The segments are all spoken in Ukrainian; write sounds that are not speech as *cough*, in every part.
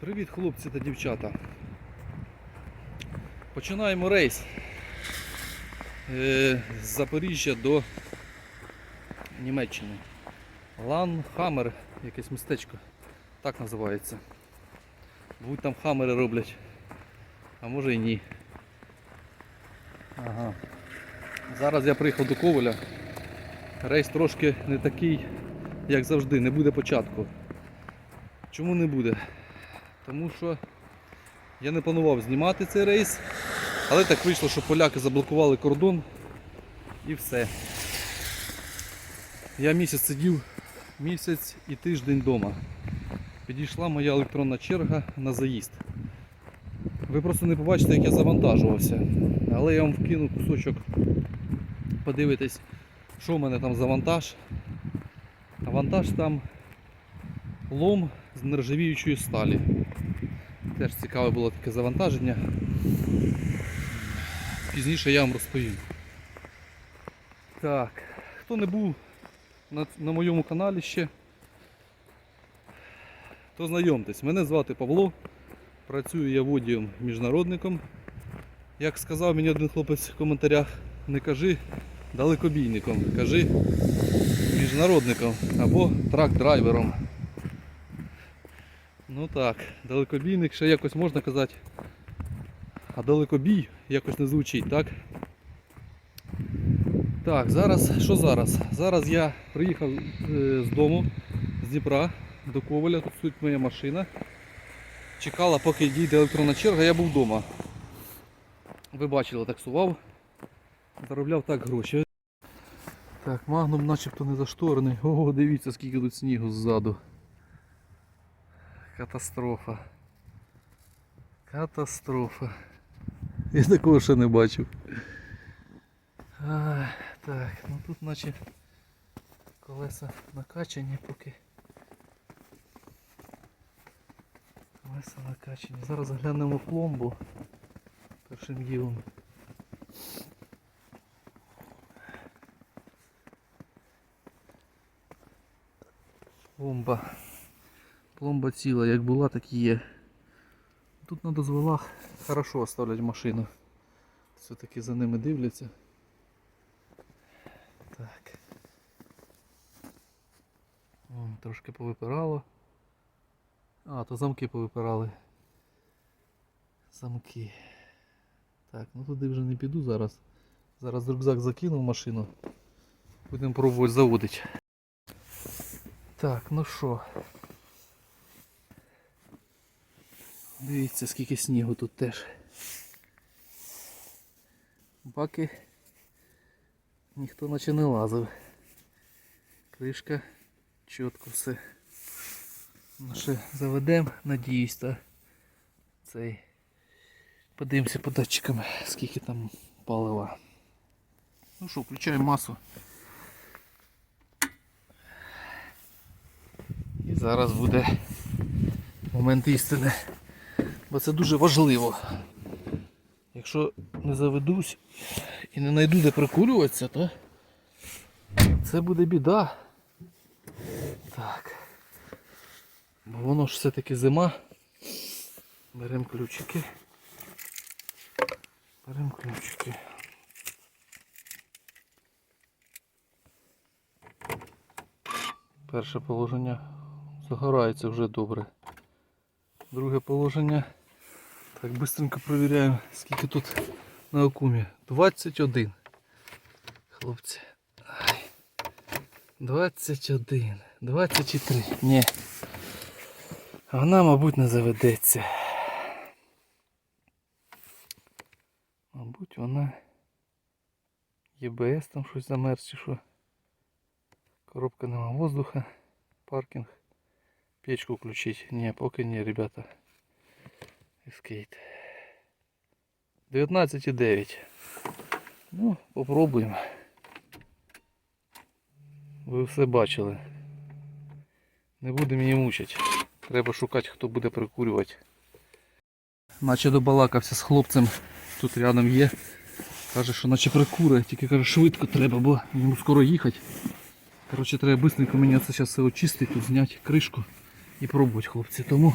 Привіт, хлопці та дівчата. Починаємо рейс е, з Запоріжжя до Німеччини. Ланхаммер, якесь містечко, так називається. Будь там хамери роблять, а може і ні. Ага. Зараз я приїхав до Коваля. Рейс трошки не такий, як завжди, не буде початку. Чому не буде? Тому що я не планував знімати цей рейс, але так вийшло, що поляки заблокували кордон і все. Я місяць сидів, місяць і тиждень вдома. Підійшла моя електронна черга на заїзд. Ви просто не побачите, як я завантажувався. Але я вам вкину кусочок, подивитись, що в мене там за вантаж. А вантаж там лом з нержавіючої сталі. Теж цікаве було таке завантаження. Пізніше я вам розповім. Так, хто не був на, на моєму каналі ще, то знайомтесь. Мене звати Павло. Працюю я водієм міжнародником. Як сказав мені один хлопець в коментарях, не кажи далекобійником, кажи міжнародником або трак-драйвером. Ну так, далекобійник ще якось можна казати. А далекобій якось не звучить, так? Так, зараз, що зараз? Зараз я приїхав е, з дому, з Дніпра до Коваля, тут стоїть моя машина. Чекала, поки дійде електронна черга, я був вдома. Ви бачили, таксував. Заробляв так гроші. Так, магнум начебто не зашторений. Ого, дивіться, скільки тут снігу ззаду. Катастрофа. Катастрофа. Я такого ще не бачив. А, так, ну тут наче колеса накачані поки. Колеса накачані. Зараз глянемо пломбу першим ділом. Пломба. Пломба ціла, як була, так і є. Тут на дозволах хорошо оставлять машину. Все-таки за ними дивляться. Так. О, трошки повипирало. А, то замки повипирали. Замки. Так, ну туди вже не піду зараз. Зараз рюкзак закинув машину. Будемо пробувати заводити. Так, ну що. Дивіться, скільки снігу тут теж. Баки ніхто наче не лазив. Кришка, чітко все. Ну заведемо, надіюсь, та цей. Подивимося по датчикам, скільки там палива. Ну що, включаємо масу. І зараз буде момент істини. Бо це дуже важливо. Якщо не заведусь і не знайду де прикурюватися, то це буде біда. Так. Бо воно ж все-таки зима. Беремо ключики. Беремо ключики. Перше положення загорається вже добре. Друге положення. Так, быстренько провіряємо, скільки тут на окумі. 21. Хлопці. 21. 23. Ні. Вона, мабуть, не заведеться. Мабуть, вона ЄБС там щось замерз чи що. Коробка нема воздуха. Паркінг. Печку включить. Ні, поки ні, ребята. Ескейт. 19,9. Ну, попробуємо. Ви все бачили. Не будемо її мучити. Треба шукати, хто буде прикурювати. Наче добалакався з хлопцем. Тут рядом є. Каже, що наче прикури, тільки каже, швидко треба, бо йому скоро їхати. Коротше, треба швидко мені це все очистити, зняти кришку і пробувати, хлопці. Тому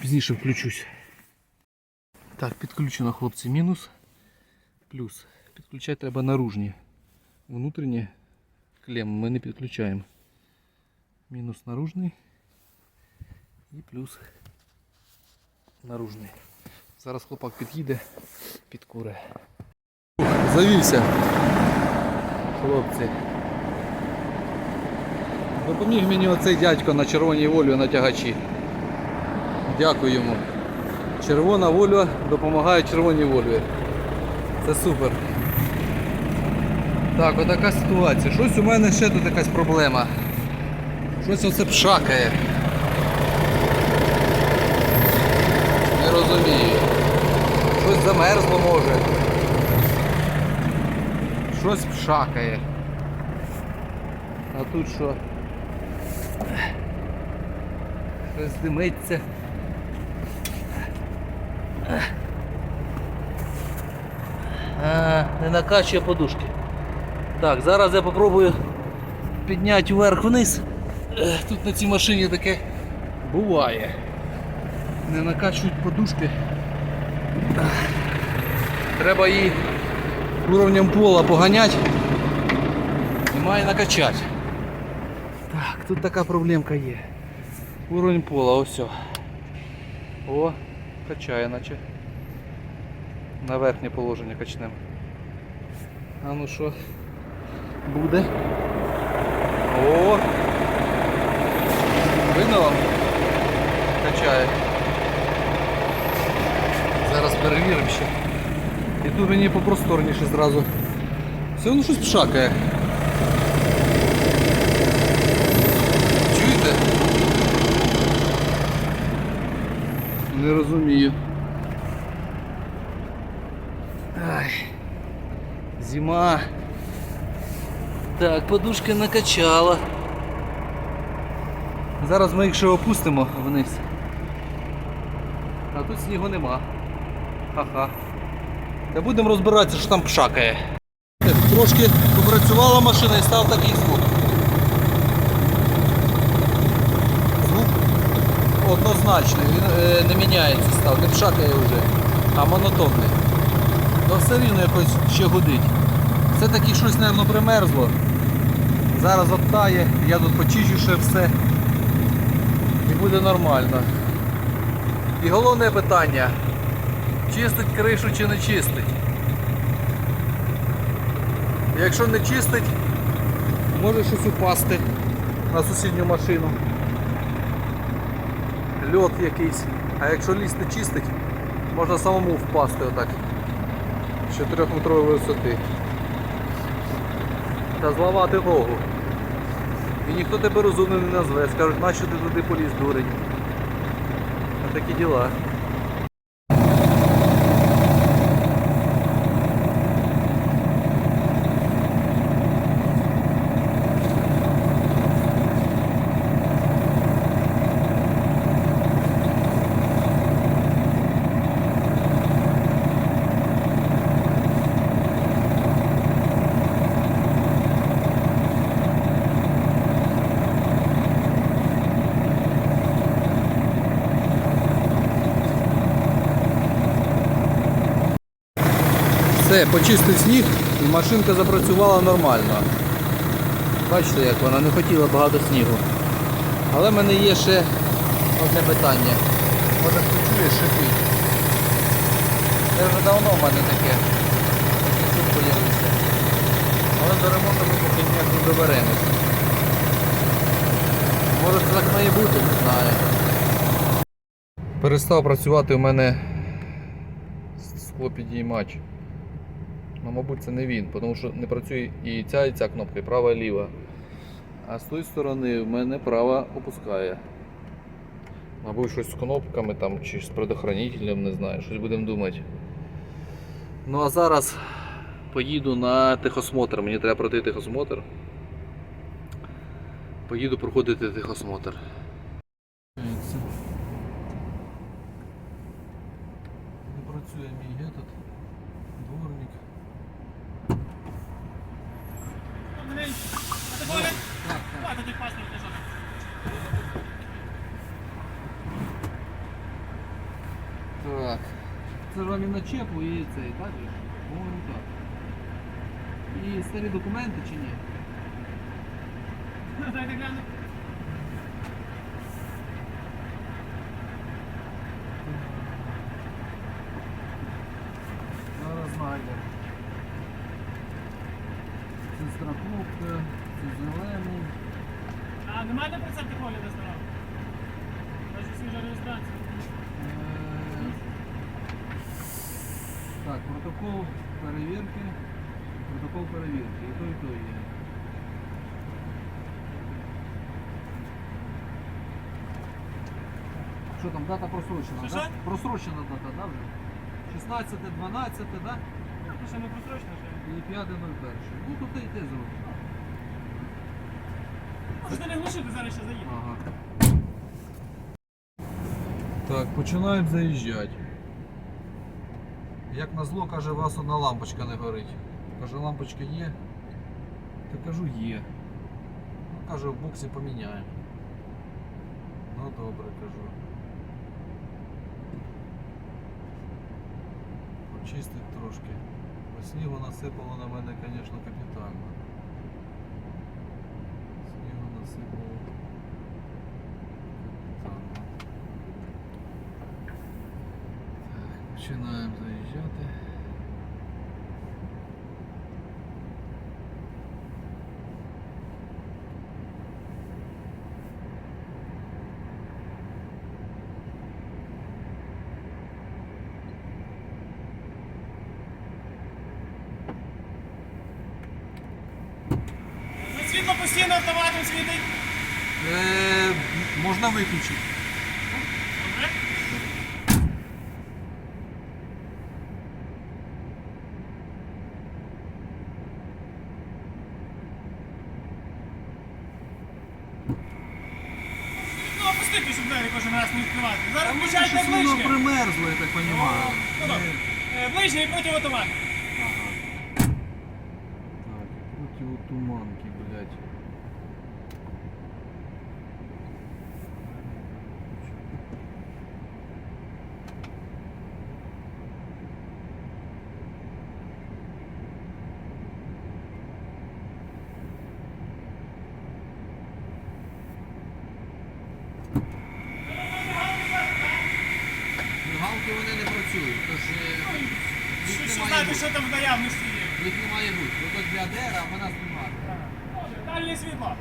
Пізніше включусь. Так, підключено, хлопці, мінус. Плюс. Підключати треба наружні. Внутрішні клеми ми не підключаємо. Мінус наружний і плюс наружний. Зараз хлопак під'їде, підкуре. Завівся. Хлопці. Допоміг мені оцей дядько на червоній волі на тягачі. Дякую йому. Червона воля допомагає червоній волі. Це супер. Так, отака ситуація. Щось у мене ще тут якась проблема. Щось оце пшакає. Не розумію. Щось замерзло може. Щось пшакає. А тут що? Щось димиться. А, не накачує подушки. Так, зараз я попробую підняти вверх-вниз. Тут на цій машині таке буває. Не накачують подушки. Треба її уровнем пола поганяти і має накачати. Так, тут така проблемка є. Уровень пола, ось. о. Качає наче. На верхнє положення качнемо. А ну що? Буде. О! Видно вам? Качає. Зараз перевіримо ще. І тут мені попросторніше зразу. Все одно щось пшакає. Чуєте? Не розумію. Ай. Зима. Так, подушка накачала. Зараз ми їх ще опустимо вниз. А тут снігу нема. Ха-ха. Та будемо розбиратися, що там пшакає. Трошки попрацювала машина і став такий. Звук однозначний, він е, не міняється став, не пшакає вже, а монотонний. Ну все рівно якось ще гудить. Все-таки щось, мабуть, примерзло. Зараз оттає, я тут почищу ще все. І буде нормально. І головне питання. Чистить кришу чи не чистить? Якщо не чистить, може щось упасти на сусідню машину. Льот якийсь. А якщо ліс не чистить, можна самому впасти отак. З 4-метрової висоти. Та зламати ногу. І ніхто тебе розумним не назве. Скажуть, нащо ти туди поліз, дурень. А такі діла. Все, почистив сніг і машинка запрацювала нормально. Бачите, як вона не хотіла багато снігу. Але в мене є ще одне питання. Може хто чує шипить. Це вже давно в мене таке. Такий звук появився. Але до ремонту ми поки ніяк не доберемося. Може це так має бути, не знаю. Перестав працювати у мене склопідіймач. Ну, мабуть, це не він, тому що не працює і ця, і ця кнопка, і права, і ліва. А з тої сторони в мене права опускає. Мабуть, щось з кнопками там, чи з предохранителем, не знаю, щось будемо думати. Ну а зараз поїду на техосмотр. Мені треба пройти техосмотр. Поїду проходити техосмотр. Не працює мій этот дворник. Так. Це ж вам і на чепу, і цей, так? же? По-моєму, так. І старі документи чи ні? Дайте гляну. Знайдемо. Це страховка, це зелений. А, немає де процент погляду здоров? Може свіжа реєстрація. Е, Так, протокол перевірки. Протокол перевірки. І то, і то є. Що там, дата просрочена? Що, да? що? Просрочена дата, да, вже? 16, 12, да? То ще не просрочно ще. І 5.01. Ну, то ти йти зробиш. Можете не глушити, зараз ще заїду. Ага. Так, починаємо заїжджати. Як назло, каже, у вас одна лампочка не горить. Каже, лампочка є. Та кажу, є. Ну, каже, в боксі поміняємо. Ну добре, кажу. Почистить трошки. Снігу насипало на мене, звісно, капітально. Снігу насипало. Так, починаємо заїжджати. Ну, постійно автоматом світить. Е, можна виключити. Добре? Ну, опустити, щоб двері кожен раз не відкривати. Зараз включайте воно ближнє. примерзло, я так розумію. Ну, добре. Е, Ближнє і проти автомата. Так, противотуманки, блядь. Мигалки вони не працюють, тож е, їх Що, там в наявності є? Їх не має бути. Тут для дера, а вона знімає. Дальнє світло.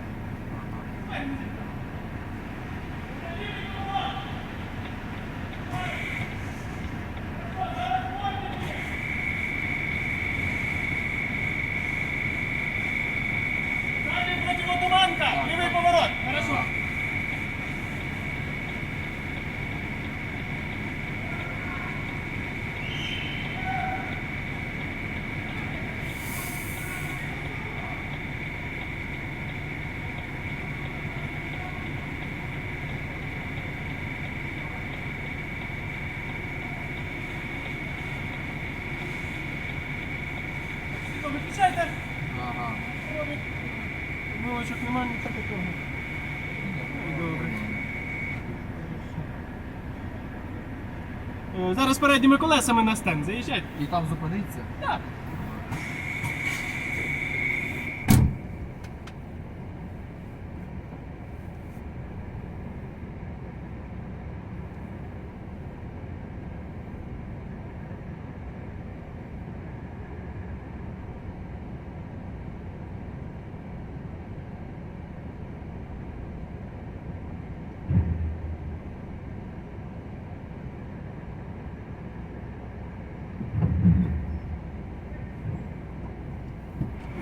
Далі противотуманка, лівий поворот. Хорошо. Світло виключайте. Ага. Милочок немає, нічого такого. Добре. Е, Зараз передніми колесами на стенд. Заїжджайте. І там зупиниться. Так.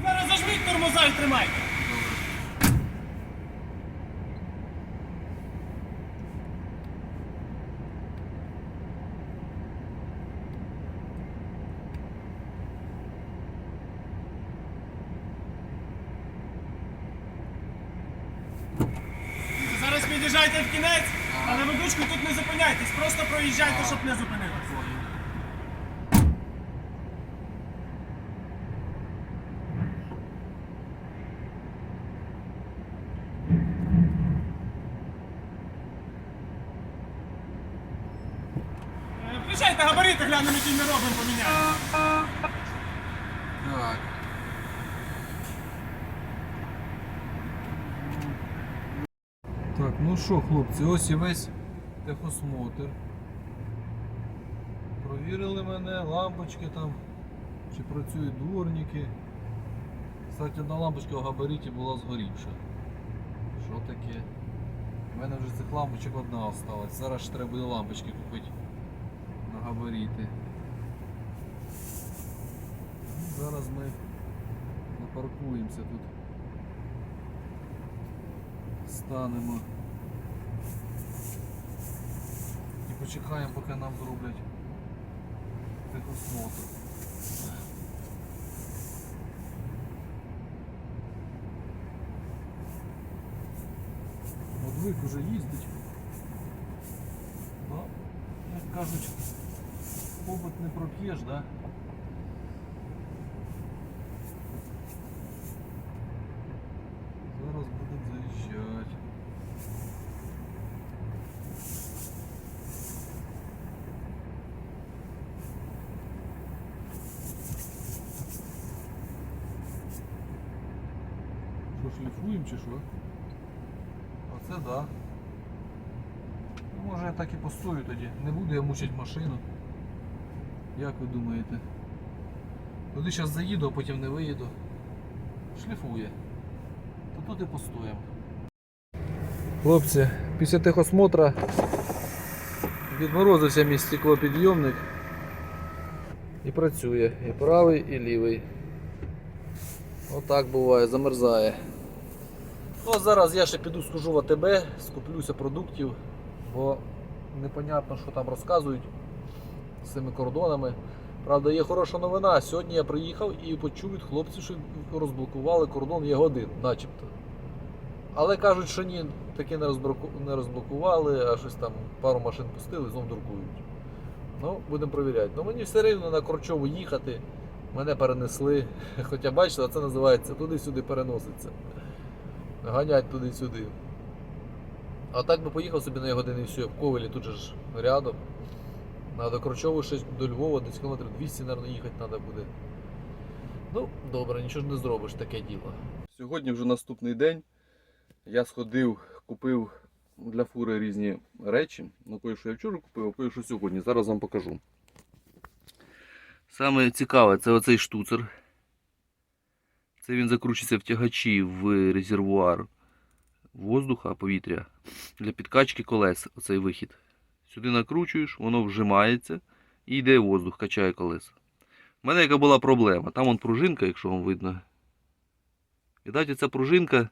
Зараз зажміть тормоза і тримайте. Зараз під'їжджайте в кінець, а тут не зупиняйтесь, просто проїжджайте, щоб не зупинилися. Е, Приїжджайте, габарити глянемо, які ми робимо, поміняємо. Так. Так, ну що, хлопці, ось і весь техосмотр. Провірили мене, лампочки там, чи працюють дворники. Кстати, одна лампочка в габаріті була згорівша. Що таке? У мене вже цих лампочок одна осталась. Зараз ще треба буде лампочки купити на габаріти. Ну, Зараз ми запаркуємося тут. Станемо. почекаємо, поки нам зроблять техосмотр. Одвик уже їздить. Ну, як кажуть, побут не проп'єш, да? Що? Оце да. Ну, може я так і постою тоді. Не буду я мучити машину. Як ви думаєте? Туди зараз заїду, а потім не виїду. Шліфує. То тут і постоїмо. Хлопці, після техосмотра відморозився мій стеклопідйомник і працює. І правий, і лівий. Отак буває, замерзає. Ну, зараз я ще піду схожу в АТБ, скуплюся продуктів, бо непонятно, що там розказують з цими кордонами. Правда, є хороша новина. Сьогодні я приїхав і почув від хлопців, що розблокували кордон є годин, начебто. Але кажуть, що ні, таки не розблокували, а щось там пару машин пустили, знов дуркують. Ну, будемо перевіряти. Ну мені все рівно на Корчову їхати. Мене перенесли. *laughs* Хоча бачите, це називається туди-сюди переноситься. Ганять туди-сюди. А так би поїхав собі на години і все, в Ковелі тут же ж рядом. На до Корчову ще до Львова, десь кілометрів 200, мабуть, їхати треба буде. Ну, добре, нічого ж не зробиш, таке діло. Сьогодні вже наступний день. Я сходив, купив для фури різні речі. Ну, кое-що я вчора купив, а кое-що сьогодні. Зараз вам покажу. Саме цікаве це оцей штуцер. Це він закручується в тягачі в резервуар воздуха, повітря для підкачки колес. Оцей вихід. Сюди накручуєш, воно вжимається і йде воздух, качає колеса. У мене яка була проблема. Там вон пружинка, якщо вам видно. Віддайте, ця пружинка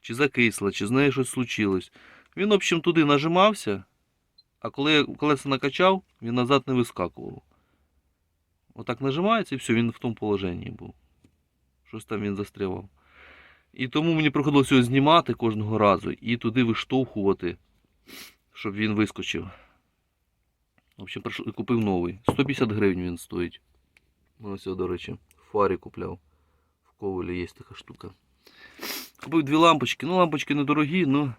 чи закисла, чи з нею щось случилось. Він, в общем, туди нажимався, а коли колеса накачав, він назад не вискакував. Отак нажимається і все, він в тому положенні був. Щось там він застрявав. І тому мені приходилося його знімати кожного разу і туди виштовхувати, щоб він вискочив. В общем, купив новий. 150 гривень він стоїть. Ось, до речі, фарі купляв. В ковалі є така штука. Купив дві лампочки. Ну, лампочки недорогі, ну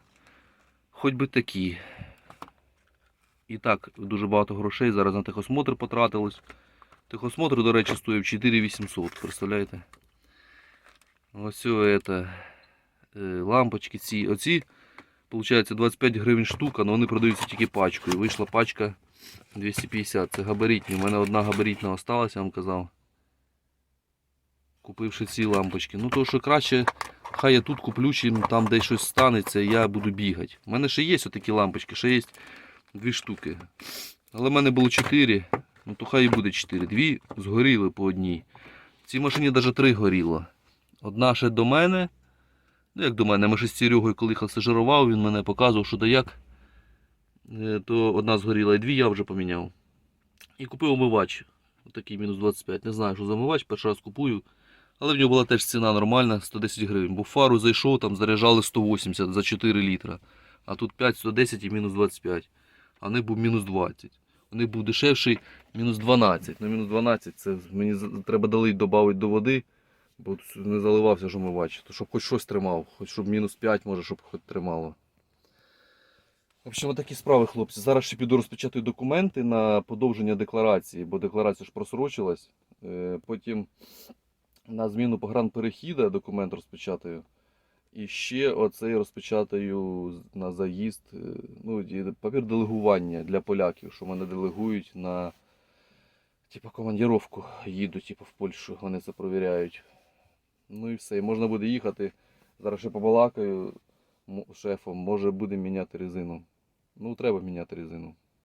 хоч би такі. І так, дуже багато грошей. Зараз на техосмотр потратилось. Техосмотр, до речі, стоїв 4800, представляєте? Ось це е, лампочки ці. Оці, виходить, 25 гривень штука, але вони продаються тільки пачкою. Вийшла пачка 250. Це габаритні. У мене одна габаритна осталась, я вам казав. Купивши ці лампочки. Ну то що краще, хай я тут куплю, чим там десь щось станеться, і я буду бігати. У мене ще є отакі лампочки, ще є дві штуки. Але в мене було 4, ну то хай і буде 4. Дві згоріли по одній. В цій машині навіть три горіло. Одна ще до мене. Ну, як до мене, ми ще з Серегою, коли їхав стажирував, він мене показував, що да як. Е, То одна згоріла і дві я вже поміняв. І купив омивач. Отакий мінус 25. Не знаю, що за омивач, перший раз купую. Але в нього була теж ціна нормальна, 110 гривень. Бо фару зайшов, там заряджали 180 за 4 літра. А тут 5, 110 і мінус 25. А них був мінус 20. У них був дешевший мінус 12. Ну мінус 12 це мені треба долить, додати до води. Бо не заливався ж омивач. То щоб хоч щось тримав, хоч щоб мінус 5, може, щоб хоч тримало. В общем, такі справи, хлопці. Зараз ще піду розпечатаю документи на подовження декларації, бо декларація ж просрочилась. Е, Потім на зміну погранперехіда документ розпечатаю. І ще оцей розпечатаю на заїзд, е, ну, папір делегування для поляків, що мене делегують на типу, командіровку. Їду типу, в Польщу, вони це провіряють. Ну і все, можна буде їхати. Зараз ще побалакаю шефом, може будемо міняти резину. Ну, треба міняти резину.